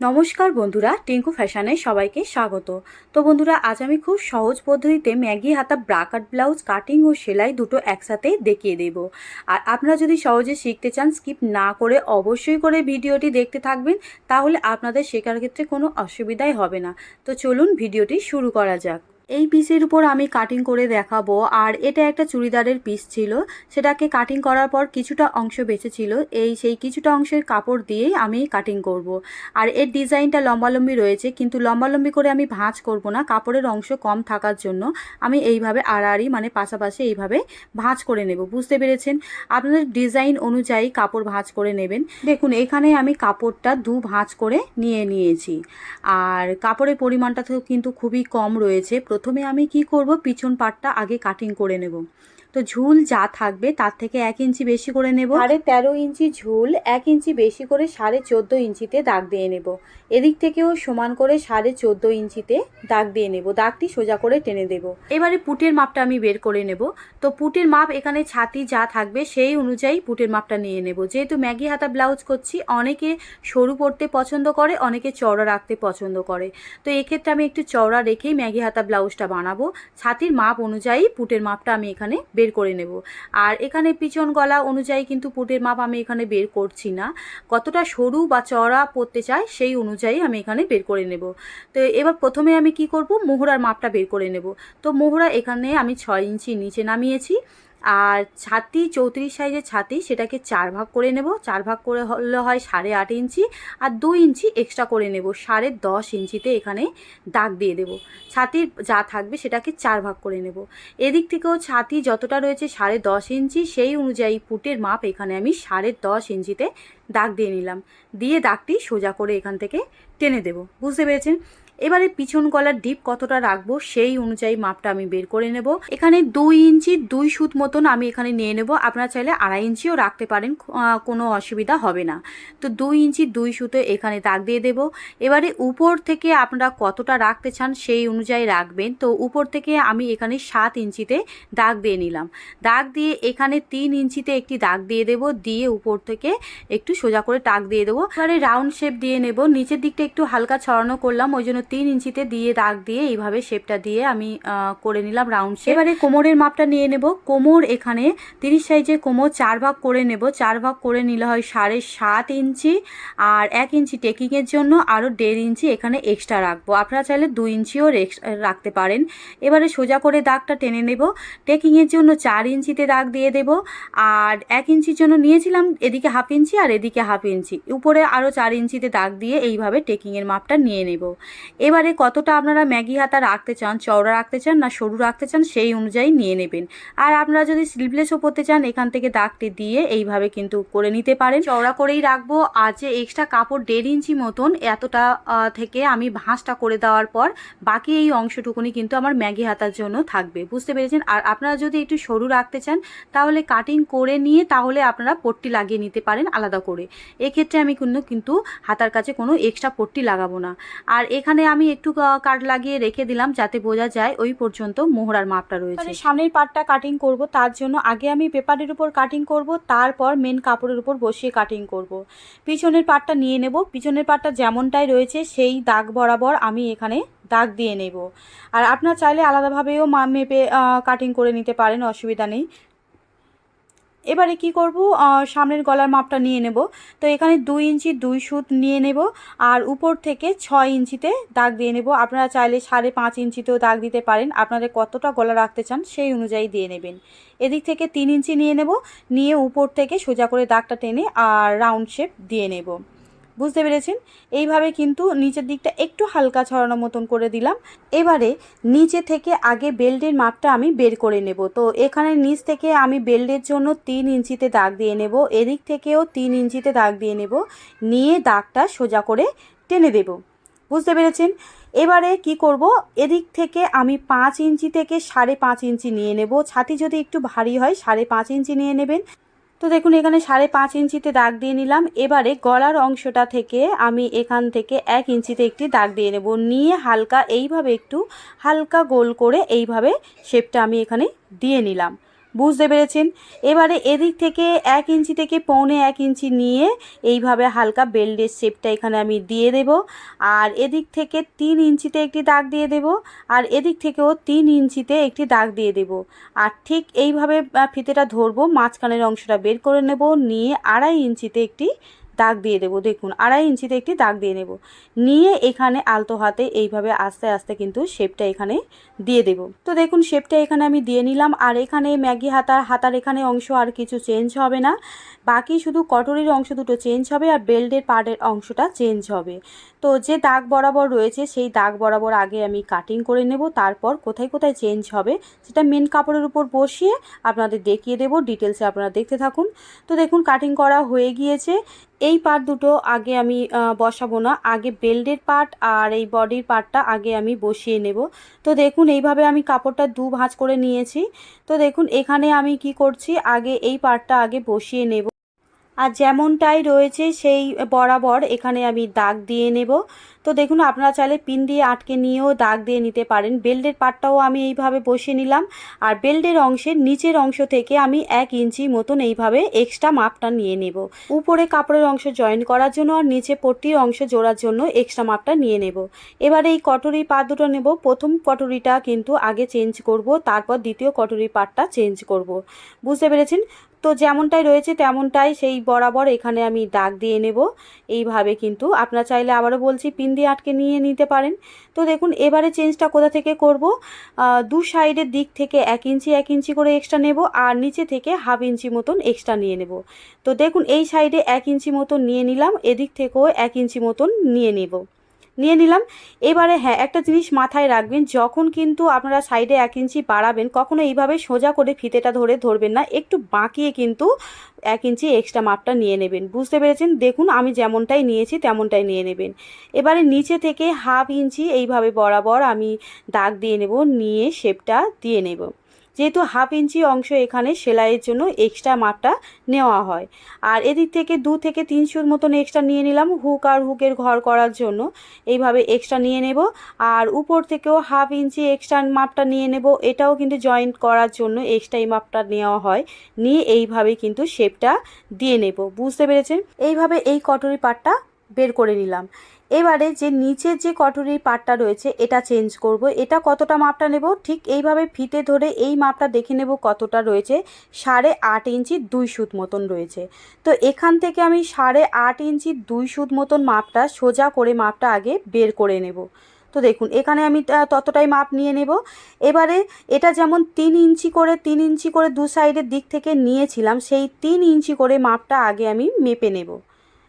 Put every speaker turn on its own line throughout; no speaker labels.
নমস্কার বন্ধুরা, টিঙ্কু ফ্যাশনে সবাইকে স্বাগত। তো বন্ধুরা, আজ আমি খুব সহজ পদ্ধতিতে ম্যাগি হাতা ব্রাকাট ব্লাউজ, কাটিং ও সেলাই দুটো একসাথে দেখিয়ে দেব। আর আপনারা যদি সহজে শিখতে চান, স্কিপ না করে অবশ্যই করে ভিডিওটি দেখতে থাকবেন, তাহলে আপনাদের শেখার ক্ষেত্রে কোনো অসুবিধাই হবে না। তো চলুন ভিডিওটি শুরু করা যাক। এই পিসের উপর আমি কাটিং করে দেখাবো। আর এটা একটা চুড়িদারের পিস ছিল। সেটাকে কাটিং করার পর কিছুটা অংশ বেঁচেছিল এই সেই কিছুটা অংশের কাপড় দিয়েই আমি কাটিং করব। আর এর ডিজাইনটা লম্বালম্বি রয়েছে, কিন্তু লম্বালম্বি করে আমি ভাঁজ করব না। কাপড়ের অংশ কম থাকার জন্য আমি এইভাবে আড়াআড়ি মানে পাশাপাশি এইভাবে ভাঁজ করে নেব। বুঝতে পেরেছেন? আপনাদের ডিজাইন অনুযায়ী কাপড় ভাঁজ করে নেবেন। দেখুন, এখানে আমি কাপড়টা দু ভাঁজ করে নিয়ে নিয়েছি। আর কাপড়ের পরিমাণটা তো কিন্তু খুবই কম রয়েছে। প্রথমে আমি কি করব? পিছন পাটটা আগে কাটিং করে নেব। তো ঝুল যা থাকবে তার থেকে এক ইঞ্চি বেশি করে নেব। সাড়ে তেরো ইঞ্চি ঝুল এক ইঞ্চি বেশি করে সাড়ে চোদ্দ ইঞ্চিতে দাগ দিয়ে নেব। এদিক থেকেও সমান করে সাড়ে চোদ্দ ইঞ্চিতে দাগ দিয়ে নেব। দাগটি সোজা করে টেনে দেব। এবারে পুটের মাপটা আমি বের করে নেব। তো পুটের মাপ এখানে ছাতি যা থাকবে সেই অনুযায়ী পুটের মাপটা নিয়ে নেব। যেহেতু ম্যাগি হাতা ব্লাউজ করছি অনেকে সরু পড়তে পছন্দ করে অনেকে চওড়া রাখতে পছন্দ করে। তো এক্ষেত্রে আমি একটু চওড়া রেখেই ম্যাগি হাতা ব্লাউজটা বানাবো। ছাতির মাপ অনুযায়ী পুটের মাপটা আমি এখানে বের করে নেব। আর এখানে পিছন গলা অনুযায়ী কিন্তু পুটের মাপ আমি এখানে বের করছি না। কতটা সরু বা চড়া পড়তে চাই সেই অনুযায়ী আমি এখানে বের করে নেব। তো এবার প্রথমে আমি কি করব? মোহরার মাপটা বের করে নেব। তো মোহরা এখানে আমি ছয় ইঞ্চি নিচে নামিয়েছি। আর ছাতি, চৌত্রিশ সাইজের ছাতি, সেটাকে চার ভাগ করে নেব। চার ভাগ করে হলে হয় সাড়ে আট ইঞ্চি আর দুই ইঞ্চি এক্সট্রা করে নেব। সাড়ে দশ ইঞ্চিতে এখানে দাগ দিয়ে দেব। ছাতির যা থাকবে সেটাকে চার ভাগ করে নেব। এদিক থেকেও ছাতি যতটা রয়েছে সাড়ে দশ ইঞ্চি, সেই অনুযায়ী পুটের মাপ এখানে আমি সাড়ে দশ ইঞ্চিতে দাগ দিয়ে নিলাম। দিয়ে দাগটি সোজা করে এখান থেকে টেনে দেব। বুঝতে পেরেছেন? এবারে পিছন গলার ডিপ কতটা রাখব সেই অনুযায়ী মাপটা আমি বের করে নেব। এখানে দুই ইঞ্চি, দুই সুত মতন আমি এখানে নিয়ে নেব। আপনারা চাইলে আড়াই ইঞ্চিও রাখতে পারেন কোনো অসুবিধা হবে না। তো দুই ইঞ্চি, দুই সুতো এখানে দাগ দিয়ে দেব। এবারে উপর থেকে আপনারা কতটা রাখতে চান সেই অনুযায়ী রাখবেন। তো উপর থেকে আমি এখানে সাত ইঞ্চিতে দাগ দিয়ে নিলাম। দাগ দিয়ে এখানে তিন ইঞ্চিতে একটি দাগ দিয়ে দেব। দিয়ে উপর থেকে একটু সোজা করে টাক দিয়ে দেবো। এবারে রাউন্ড শেপ দিয়ে নেব। নিচের দিকটা একটু হালকা ছড়ানো করলাম, ওই জন্য তিন ইঞ্চিতে দিয়ে দাগ দিয়ে এইভাবে শেপটা দিয়ে আমি করে নিলাম রাউন্ড শেপ এবারে কোমরের মাপটা নিয়ে নেব। কোমর এখানে তিরিশ সাইজে কোমর চার ভাগ করে নেব। চার ভাগ করে নিলে হয় সাড়ে সাত ইঞ্চি আর এক ইঞ্চি টেকিংয়ের জন্য আরও দেড় ইঞ্চি এখানে এক্সট্রা রাখব। আপনারা চাইলে দু ইঞ্চিও রাখতে পারেন। এবারে সোজা করে দাগটা টেনে নেব। টেকিংয়ের জন্য চার ইঞ্চিতে দাগ দিয়ে দেব আর এক ইঞ্চির জন্য নিয়েছিলাম এদিকে হাফ ইঞ্চি আর এদিকে হাফ ইঞ্চি। উপরে আরও চার ইঞ্চিতে দাগ দিয়ে এইভাবে টেকিংয়ের মাপটা নিয়ে নেব। এবারে কতটা আপনারা ম্যাগি হাতা রাখতে চান, চওড়া রাখতে চান না সরু রাখতে চান সেই অনুযায়ী নিয়ে নেবেন। আর আপনারা যদি স্লিভলেসও পরতে চান, এখান থেকে দাগটি দিয়ে এইভাবে কিন্তু করে নিতে পারেন। চওড়া করেই রাখব। আর যে এক্সট্রা কাপড় দেড় ইঞ্চি মতন এতটা থেকে আমি ভাঁজটা করে দেওয়ার পর বাকি এই অংশটুকুনি কিন্তু আমার ম্যাগি হাতার জন্য থাকবে। বুঝতে পেরেছেন? আর আপনারা যদি একটু সরু রাখতে চান, তাহলে কাটিং করে নিয়ে তাহলে আপনারা পট্টি লাগিয়ে নিতে পারেন আলাদা করে। এক্ষেত্রে আমি কিন্তু কিন্তু হাতার কাছে কোনো এক্সট্রা পট্টি লাগাবো না। আর এখানে আমি একটু কাট লাগিয়ে রেখে দিলাম যাতে বোঝা যায় ওই পর্যন্ত মোহরার মাপটা রয়েছে। সামনের পাটটা কাটিং করব, তার জন্য আগে আমি পেপারের উপর কাটিং করব, তারপর মেন কাপড়ের উপর বসিয়ে কাটিং করব। পিছনের পাটটা নিয়ে নেব, পিছনের পাটটা যেমনটাই রয়েছে সেই দাগ বরাবর আমি এখানে দাগ দিয়ে নেব। আর আপনার চাইলে আলাদাভাবেও মেপে কাটিং করে নিতে পারেন, অসুবিধা নেই। এবারে কি করব? সামনের গলার মাপটা নিয়ে নেব। তো এখানে দুই ইঞ্চি দুই সুত নিয়ে নেব আর উপর থেকে ছয় ইঞ্চিতে দাগ দিয়ে নেব। আপনারা চাইলে সাড়ে পাঁচ ইঞ্চিতেও দাগ দিতে পারেন। আপনাদের কতটা গলা রাখতে চান সেই অনুযায়ী দিয়ে নেবেন। এদিক থেকে তিন ইঞ্চি নিয়ে নেব। নিয়ে উপর থেকে সোজা করে দাগটা টেনে আর রাউন্ড শেপ দিয়ে নেব। বুঝতে পেরেছেন? এইভাবে কিন্তু নিচের দিকটা একটু হালকা ছড়ানো মতন করে দিলাম। এবারে নিচে থেকে আগে বেল্টের মাপটা আমি বের করে নেব। তো এখানে নিচ থেকে আমি বেল্টের জন্য তিন ইঞ্চিতে দাগ দিয়ে নেব। এদিক থেকেও তিন ইঞ্চিতে দাগ দিয়ে নেব। নিয়ে দাগটা সোজা করে টেনে দেব। বুঝতে পেরেছেন? এবারে কি করব? এদিক থেকে আমি পাঁচ ইঞ্চি থেকে সাড়ে পাঁচ ইঞ্চি নিয়ে নেব। ছাতি যদি একটু ভারী হয়, সাড়ে পাঁচ ইঞ্চি নিয়ে নেবেন। তো দেখুন, এখানে সাড়ে পাঁচ ইঞ্চিতে দাগ দিয়ে নিলাম। এবারে গলার অংশটা থেকে আমি এখান থেকে এক ইঞ্চিতে একটি দাগ দিয়ে নেব। নিয়ে হালকা এইভাবে একটু হালকা গোল করে এইভাবে শেপটা আমি এখানে দিয়ে নিলাম। বুঝতে পেরেছেন? এবারে এদিক থেকে এক ইঞ্চি থেকে পৌনে এক ইঞ্চি নিয়ে এইভাবে হালকা বেল্টের শেপটা এখানে আমি দিয়ে দেব। আর এদিক থেকে তিন ইঞ্চিতে একটি দাগ দিয়ে দেব। আর এদিক থেকেও তিন ইঞ্চিতে একটি দাগ দিয়ে দেব। আর ঠিক এইভাবে ফিতেটা ধরবো, মাঝখানের অংশটা বের করে নেব। নিয়ে আড়াই ইঞ্চিতে একটি দাগ দিয়ে দেবো, দেখুন, আড়াই ইঞ্চিতে একটি দাগ দিয়ে নেব। নিয়ে এখানে আলতো হাতে এইভাবে আস্তে আস্তে কিন্তু শেপটা এখানে দিয়ে দেব। তো দেখুন, শেপটা এখানে আমি দিয়ে নিলাম, আর এখানে ম্যাগি হাতার হাতার এখানে অংশ আর কিছু চেঞ্জ হবে না। বাকি শুধু কটরির অংশ দুটো চেঞ্জ হবে, আর বেল্টের পার্টের অংশটা চেঞ্জ হবে। তো যে দাগ বরাবর রয়েছে, সেই দাগ বরাবর আগে আমি কাটিং করে নেব। তারপর কোথায় কোথায় চেঞ্জ হবে, সেটা মেন কাপড়ের উপর বসিয়ে আপনাদের দেখিয়ে দেবো। ডিটেলসে আপনারা দেখতে থাকুন। তো দেখুন কাটিং করা হয়ে গিয়েছে। এই পার্ট দুটো আগে আমি বসাবো না। আগে বেল্টের পার্ট আর এই বডির পার্টটা আগে আমি বসিয়ে নেব। তো দেখুন, এইভাবে আমি কাপড়টা দু ভাঁজ করে নিয়েছি। তো দেখুন, এখানে আমি কি করছি? আগে এই পার্টটা আগে বসিয়ে নেব। আর যেমনটাই রয়েছে সেই বরাবর এখানে আমি দাগ দিয়ে নেব। তো দেখুন, আপনারা চাইলে পিন দিয়ে আটকে নিয়েও দাগ দিয়ে নিতে পারেন। বেল্টের পাটটাও আমি এইভাবে বসিয়ে নিলাম। আর বেল্টের অংশের নিচের অংশ থেকে আমি এক ইঞ্চি মতন এইভাবে এক্সট্রা মাপটা নিয়ে নেব। উপরে কাপড়ের অংশ জয়েন করার জন্য আর নিচে পট্টির অংশ জোড়ার জন্য এক্সট্রা মাপটা নিয়ে নেব। এবার এই কটরি পাত দুটো নেব। প্রথম কটরিটা কিন্তু আগে চেঞ্জ করব, তারপর দ্বিতীয় কটরি পাটটা চেঞ্জ করব। বুঝতে পেরেছেন? তো যেমনটাই রয়েছে তেমনটাই সেই বরাবর এখানে আমি দাগ দিয়ে নেব। এইভাবে কিন্তু আপনারা চাইলে আবারও বলছি পিন দিয়ে আটকে নিয়ে নিতে পারেন। তো দেখুন, এবারে চেঞ্জটা কোথা থেকে করব? দু সাইডের দিক থেকে এক ইঞ্চি এক ইঞ্চি করে এক্সট্রা নেব আর নিচে থেকে হাফ ইঞ্চি মতন এক্সট্রা নিয়ে নেব। তো দেখুন, এই সাইডে এক ইঞ্চি মতন নিয়ে নিলাম, এদিক থেকেও এক ইঞ্চি মতন নিয়ে নেব। নিয়ে নিলাম। এবারে হ্যাঁ একটা জিনিস মাথায় রাখবেন, যখন কিন্তু আপনারা সাইডে এক ইঞ্চি বাড়াবেন, কখনো এইভাবে সোজা করে ফিতেটা ধরে ধরবেন না, একটু বাঁকিয়ে কিন্তু এক ইঞ্চি এক্সট্রা মাপটা নিয়ে নেবেন। বুঝতে পেরেছেন? দেখুন, আমি যেমনটাই নিয়েছি, তেমনটাই নিয়ে নেবেন। এবারে নিচে থেকে হাফ ইঞ্চি এইভাবে বরাবর আমি দাগ দিয়ে নেব, নিয়ে শেপটা দিয়ে নেব। যেহেতু হাফ ইঞ্চি অংশ এখানে সেলাইয়ের জন্য এক্সট্রা মাপটা নেওয়া হয়। আর এদিক থেকে দু থেকে তিনশোর মতন এক্সট্রা নিয়ে নিলাম হুক আর হুকের ঘর করার জন্য। এইভাবে এক্সট্রা নিয়ে নেব। আর উপর থেকেও হাফ ইঞ্চি এক্সট্রা মাপটা নিয়ে নেব। এটাও কিন্তু জয়েন্ট করার জন্য এক্সট্রা এই মাপটা নেওয়া হয়। নিয়ে এইভাবে কিন্তু শেপটা দিয়ে নেব। বুঝতে পেরেছেন? এইভাবে এই কটরি পাটটা বের করে নিলাম। এবারে যে নিচের যে কটরির পাটটা রয়েছে, এটা চেঞ্জ করব। এটা কতটা মাপটা নেব? ঠিক এইভাবে ফিতে ধরে এই মাপটা দেখে নেব কতটা রয়েছে। সাড়ে আট ইঞ্চি দুই সুত মতন রয়েছে। তো এখান থেকে আমি সাড়ে আট ইঞ্চি দুই সুত মতন মাপটা, সোজা করে মাপটা আগে বের করে নেব। তো দেখুন, এখানে আমি ততটাই মাপ নিয়ে নেব। এবারে এটা যেমন তিন ইঞ্চি করে, তিন ইঞ্চি করে দু সাইডের দিক থেকে নিয়েছিলাম, সেই তিন ইঞ্চি করে মাপটা আগে আমি মেপে নেব।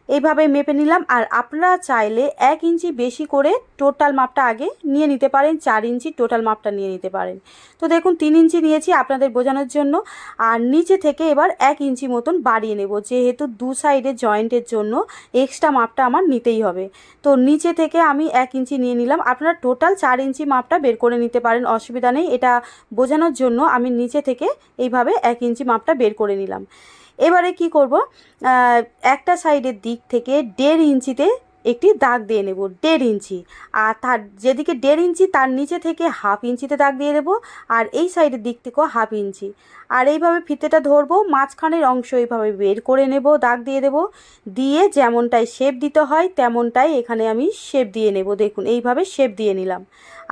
এইভাবে মেপে নিলাম আর আপনারা চাইলে এক ইঞ্চি বেশি করে টোটাল মাপটা আগে নিয়ে নিতে পারেন, চার ইঞ্চি টোটাল মাপটা নিয়ে নিতে পারেন। তো দেখুন, তিন ইঞ্চি নিয়েছি আপনাদের বোঝানোর জন্য আর নিচে থেকে এবার এক ইঞ্চি মতন বাড়িয়ে নেব, যেহেতু দু সাইডে জয়েন্টের জন্য এক্সট্রা মাপটা আমার নিতেই হবে। তো নিচে থেকে আমি এক ইঞ্চি নিয়ে নিলাম, আপনারা টোটাল চার ইঞ্চি মাপটা বের করে নিতে পারেন, অসুবিধা নেই। এটা বোঝানোর জন্য আমি নিচে থেকে এইভাবে এক ইঞ্চি মাপটা বের করে নিলাম। এবারে কি করব? একটা সাইডের দিক থেকে দেড় ইঞ্চিতে একটি দাগ দিয়ে নেব, দেড় ইঞ্চি। আর তার যেদিকে দেড় ইঞ্চি, তার নিচে থেকে হাফ ইঞ্চিতে দাগ দিয়ে দেবো, আর এই সাইডের দিক থেকেও হাফ ইঞ্চি। আর এইভাবে ফিতেটা ধরবো, মাঝখানের অংশ এইভাবে বের করে নেব, দাগ দিয়ে দেব। দিয়ে যেমনটাই শেপ দিতে হয়, তেমনটাই এখানে আমি শেপ দিয়ে নেব। দেখুন, এইভাবে শেপ দিয়ে নিলাম।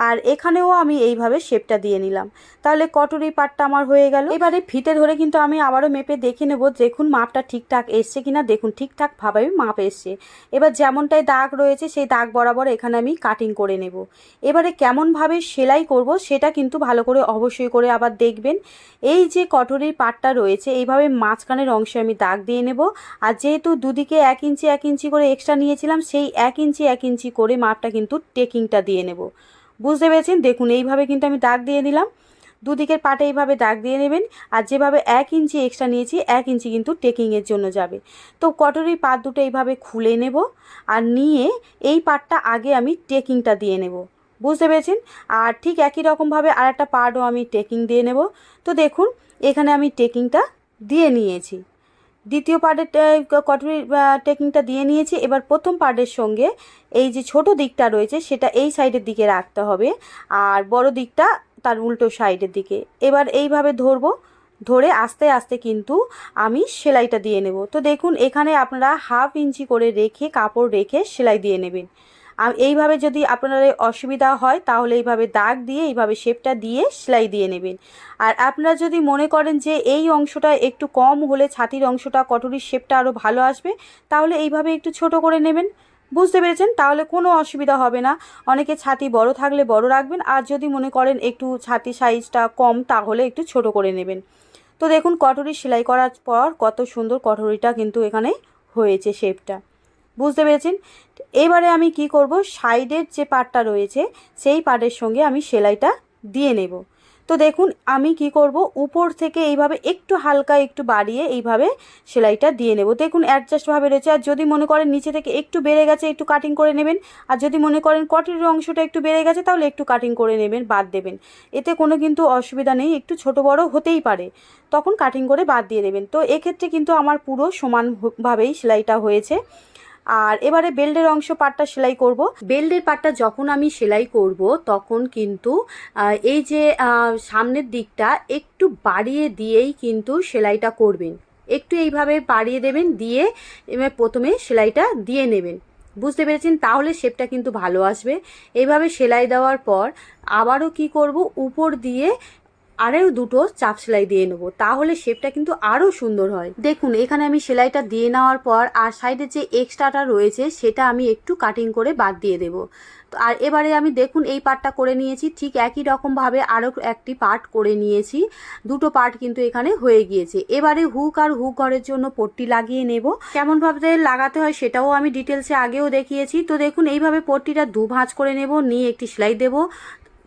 আর এখানেও আমি এইভাবে শেপটা দিয়ে নিলাম। তাহলে কটরি পাটটা আমার হয়ে গেল। এবারে ফিতে ধরে কিন্তু আমি আবারও মেপে দেখে নেব দেখুন মাপটা ঠিকঠাক এসছে কিনা, দেখুন ঠিকঠাক ভাবে মাপ এসছে। এবার যেমনটাই দাগ রয়েছে সেই দাগ বরাবর এখানে আমি কাটিং করে নেব। এবারে কেমনভাবে সেলাই করব সেটা কিন্তু ভালো করে অবশ্যই করে আবার দেখবেন। এই যে কটরির পাটটা রয়েছে, এইভাবে মাঝখানের অংশে আমি দাগ দিয়ে নেব। আর যেহেতু দুদিকে এক ইঞ্চি এক ইঞ্চি করে এক্সট্রা নিয়েছিলাম, সেই এক ইঞ্চি এক ইঞ্চি করে মাপটা কিন্তু টেকিংটা দিয়ে নেব। বুঝতে পেরেছেন? দেখুন, এইভাবে কিন্তু আমি দাগ দিয়ে দিলাম। দুদিকের পাটে এইভাবে দাগ দিয়ে নেবেন আর যেভাবে এক ইঞ্চি এক্সট্রা নিয়েছি, এক ইঞ্চি কিন্তু টেকিংয়ের জন্য যাবে। তো কটরির পাট দুটো এইভাবে খুলে নেব আর নিয়ে এই পাটটা আগে আমি টেকিংটা দিয়ে নেব। বুঝতে পেরেছেন? আর ঠিক একই রকমভাবে আর একটা পার্টও আমি টেকিং দিয়ে নেব। তো দেখুন, এখানে আমি টেকিংটা দিয়ে নিয়েছি। দ্বিতীয় পার্টের কটরির টেকিংটা দিয়ে নিয়েছি। এবার প্রথম পার্টের সঙ্গে এই যে ছোট দিকটা রয়েছে, সেটা এই সাইডের দিকে রাখতে হবে। আর বড় দিকটা তার উল্টো সাইডের দিকে। এবার এইভাবে ধরবো, ধরে আস্তে আস্তে কিন্তু আমি সেলাইটা দিয়ে নেব। তো দেখুন, এখানে আপনারা হাফ ইঞ্চি করে রেখে, কাপড় রেখে সেলাই দিয়ে নেবেন। এইভাবে যদি আপনার অসুবিধা হয়, তাহলে এইভাবে দাগ দিয়ে, এইভাবে শেপটা দিয়ে সেলাই দিয়ে নেবেন। আর আপনারা যদি মনে করেন যে এই অংশটা একটু কম হলে ছাতির অংশটা, কটরির শেপটা আরও ভালো আসবে, তাহলে এইভাবে একটু ছোট করে নেবেন। বুঝতে পেরেছেন? তাহলে কোনো অসুবিধা হবে না। অনেকে ছাতি বড় থাকলে বড় রাখবেন, আর যদি মনে করেন একটু ছাতি সাইজটা কম, তাহলে একটু ছোট করে নেবেন। তো দেখুন, কটরি সেলাই করার পর কত সুন্দর কটরিটা কিন্তু এখানে হয়েছে শেপটা বুঝতে পেরেছেন? এবারে আমি কি করব? সাইডের যে পার্টটা রয়েছে, সেই পার্টের সঙ্গে আমি সেলাইটা দিয়ে নেব। তো দেখুন, আমি কি করব? উপর থেকে এইভাবে একটু হালকা একটু বাড়িয়ে এইভাবে সেলাইটা দিয়ে নেব। দেখুন অ্যাডজাস্টভাবে রয়েছে। আর যদি মনে করেন নিচে থেকে একটু বেড়ে গেছে, একটু কাটিং করে নেবেন। আর যদি মনে করেন কটির অংশটা একটু বেড়ে গেছে, তাহলে একটু কাটিং করে নেবেন, বাদ দেবেন। এতে কোনো কিন্তু অসুবিধা নেই, একটু ছোট বড় হতেই পারে। তখন কাটিং করে বাদ দিয়ে দেবেন। তো এক্ষেত্রে কিন্তু আমার পুরো সমানভাবেই সেলাইটা হয়েছে। আর এবারে বেল্টের অংশ পাটটা সেলাই করব। বেল্টের পাটটা যখন আমি সেলাই করব, তখন কিন্তু এই যে সামনের দিকটা একটু বাড়িয়ে দিয়েই কিন্তু সেলাইটা করবেন। একটু এইভাবে বাড়িয়ে দেবেন, দিয়ে এবার প্রথমে সেলাইটা দিয়ে নেবেন। বুঝতে পেরেছেন? তাহলে শেপটা কিন্তু ভালো আসবে। এইভাবে সেলাই দেওয়ার পর আবারও কি করব? উপর দিয়ে আরও দুটো চাপ সেলাই দিয়ে নেব, তাহলে শেপটা কিন্তু আরও সুন্দর হয়। দেখুন, এখানে আমি সেলাইটা দিয়ে নেওয়ার পর আর সাইডে যে এক্সট্রাটা রয়েছে, সেটা আমি একটু কাটিং করে বাদ দিয়ে দেবো। আর এবারে আমি দেখুন, এই পার্টটা করে নিয়েছি, ঠিক একই রকমভাবে আরও একটি পার্ট করে নিয়েছি। দুটো পার্ট কিন্তু এখানে হয়ে গিয়েছে। এবারে হুক আর হুক ঘরের জন্য পট্টি লাগিয়ে নেব। কেমনভাবে লাগাতে হয় সেটাও আমি ডিটেলসে আগেও দেখিয়েছি। তো দেখুন, এইভাবে পট্টিটা দু ভাঁজ করে নেব, নিয়ে একটি সেলাই দেব।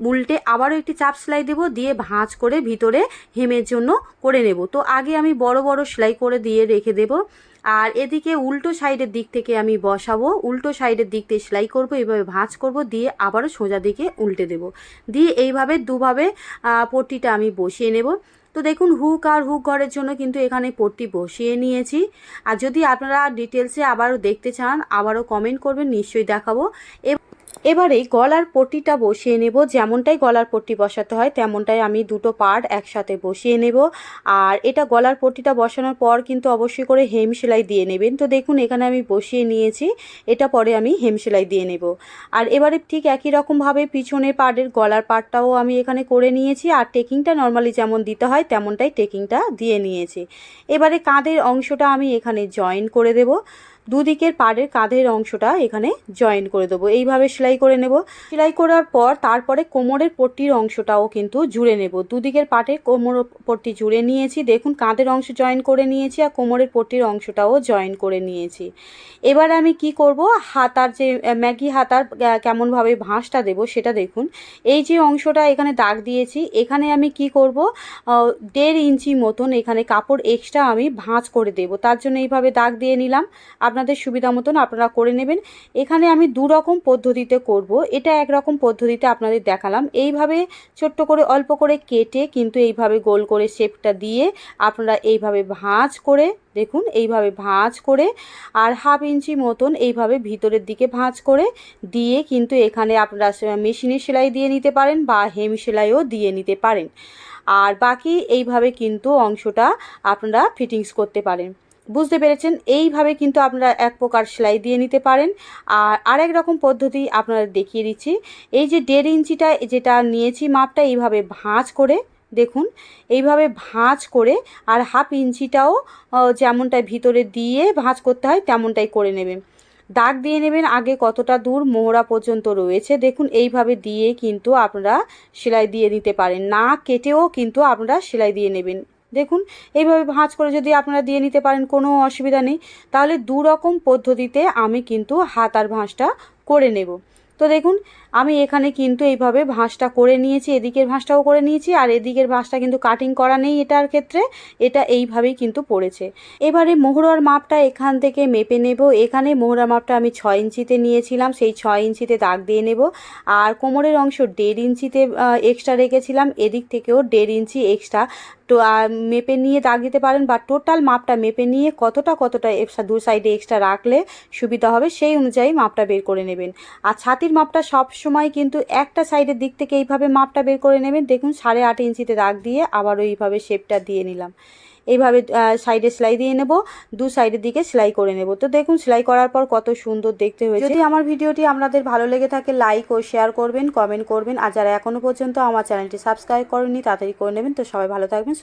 উল্টে আবারও একটি চাপ সেলাই দেবো, দিয়ে ভাঁজ করে ভিতরে হেমের জন্য করে নেব। তো আগে আমি বড় বড় সেলাই করে দিয়ে রেখে দেব। আর এদিকে উল্টো সাইডের দিক থেকে আমি বসাবো। উল্টো সাইডের দিক থেকে সেলাই করব এইভাবে ভাঁজ করব, দিয়ে আবারও সোজা দিকে উল্টে দেব। দিয়ে এইভাবে দুভাবে পট্টিটা আমি বসিয়ে নেব। তো দেখুন, হুক আর হুক ঘরের জন্য কিন্তু এখানে পট্টি বসিয়ে নিয়েছি। আর যদি আপনারা ডিটেলসে আবারও দেখতে চান, আবারও কমেন্ট করবেন, নিশ্চয়ই দেখাবো। এবারে গলার পট্টিটা বসিয়ে নেব। যেমনটাই গলার পট্টি বসাতে হয়, তেমনটাই আমি দুটো পার্ট একসাথে বসিয়ে নেব। আর এটা গলার পট্টিটা বসানোর পর কিন্তু অবশ্যই করে হেম সেলাই দিয়ে নেবেন। তো দেখুন, এখানে আমি বসিয়ে নিয়েছি। এটা পরে আমি হেম সেলাই দিয়ে নেব। আর এবারে ঠিক একই রকমভাবে পিছনের পার্টের গলার পার্টটাও আমি এখানে করে নিয়েছি। আর টেকিংটা নর্মালি যেমন দিতে হয়, তেমনটাই টেকিংটা দিয়ে নিয়েছি। এবারে কাঁধের অংশটা আমি এখানে জয়েন করে দেব। দুদিকের পাড়ের কাঁধের অংশটা এখানে জয়েন করে দেবো। এইভাবে সেলাই করে নেব। সেলাই করার পর তারপরে কোমরের পট্টির অংশটাও কিন্তু জুড়ে নেব। দুদিকের পাটের কোমর পট্টি জুড়ে নিয়েছি। দেখুন, কাঁধের অংশ জয়েন করে নিয়েছি আর কোমরের পট্টির অংশটাও জয়েন করে নিয়েছি। এবার আমি কি করব? হাতার যে ম্যাগি হাতার কেমনভাবে ভাঁজটা দেব সেটা দেখুন। এই যে অংশটা এখানে দাগ দিয়েছি, এখানে আমি কি করব? দেড় ইঞ্চি মতন এখানে কাপড় এক্সট্রা আমি ভাঁজ করে দেব। তার জন্য এইভাবে দাগ দিয়ে নিলাম। আপনাদের সুবিধা মতন আপনারা করে নেবেন। এখানে আমি দু রকম পদ্ধতিতে করব। এটা একরকম পদ্ধতিতে আপনাদের দেখালাম। এইভাবে ছোট্ট করে, অল্প করে কেটে কিন্তু এইভাবে গোল করে শেপটা দিয়ে আপনারা এইভাবে ভাঁজ করে, দেখুন, এইভাবে ভাঁজ করে আর হাফ ইঞ্চি মতন এইভাবে ভিতরের দিকে ভাঁজ করে দিয়ে কিন্তু এখানে আপনারা মেশিনের সেলাই দিয়ে নিতে পারেন বা হেম সেলাইও দিয়ে নিতে পারেন। আর বাকি এইভাবে কিন্তু অংশটা আপনারা ফিটিংস করতে পারেন। বুঝতে পেরেছেন, এইভাবে কিন্তু আপনারা এক প্রকার সেলাই দিয়ে নিতে পারেন। আর আরেক রকম পদ্ধতি আপনারা দেখিয়ে দিচ্ছি। এই যে দেড় ইঞ্চিটা যেটা নিয়েছি মাপটা, এইভাবে ভাঁজ করে দেখুন, এইভাবে ভাঁজ করে আর হাফ ইঞ্চিটাও যেমনটা ভিতরে দিয়ে ভাঁজ করতে হয় তেমনটাই করে নেবেন। দাগ দিয়ে নেবেন, আগে কতটা দূর মোহরা পর্যন্ত রয়েছে, দেখুন, এইভাবে দিয়ে কিন্তু আপনারা সেলাই দিয়ে নিতে পারেন। না কেটেও কিন্তু আপনারা সেলাই দিয়ে নেবেন। দেখুন, এইভাবে ভাঁজ করে যদি আপনারা দিয়ে নিতে পারেন, কোনো অসুবিধা নেই। তাহলে দু রকম পদ্ধতিতে আমি কিন্তু হাত আর ভাঁজটা করে নেব। তো দেখুন, আমি এখানে কিন্তু এইভাবে ভাঁজটা করে নিয়েছি, এদিকের ভাঁজটাও করে নিয়েছি, আর এদিকের ভাঁজটা কিন্তু কাটিং করা নেই এটার ক্ষেত্রে, এটা এইভাবেই কিন্তু পড়েছে। এবারে মোহরার মাপটা এখান থেকে মেপে নেব। এখানে মোহরার মাপটা আমি ছয় ইঞ্চিতে নিয়েছিলাম, সেই ছয় ইঞ্চিতে দাগ দিয়ে নেব। আর কোমরের অংশ দেড় ইঞ্চিতে এক্সট্রা রেখেছিলাম, এদিক থেকেও দেড় ইঞ্চি এক্সট্রা তো মেপে নিয়ে দাগ দিতে পারেন বা টোটাল মাপটা মেপে নিয়ে কতটা কতটা এক্সট্রা দু সাইডে এক্সট্রা রাখলে সুবিধা হবে সেই অনুযায়ী মাপটা বের করে নেবেন। আর ছাতির মাপটা সব সময় কিন্তু একটা সাইডের দিক থেকে এইভাবে মাপটা বের করে নেবেন। দেখুন, সাড়ে আট ইঞ্চিতে দাগ দিয়ে আবার এইভাবে শেপটা দিয়ে নিলাম। এইভাবে সাইডে সেলাই দিয়ে নেব, দু সাইডের দিকে সেলাই করে নেব। তো দেখুন, সেলাই করার পর কত সুন্দর দেখতে হয়েছে। যদি আমার ভিডিওটি আপনাদের ভালো লেগে থাকে লাইক ও শেয়ার করবেন কমেন্ট করবেন। আর যারা এখনও পর্যন্ত আমার চ্যানেলটি সাবস্ক্রাইব করেননি, তাড়াতাড়ি করে নেবেন। তো সবাই ভালো থাকবেন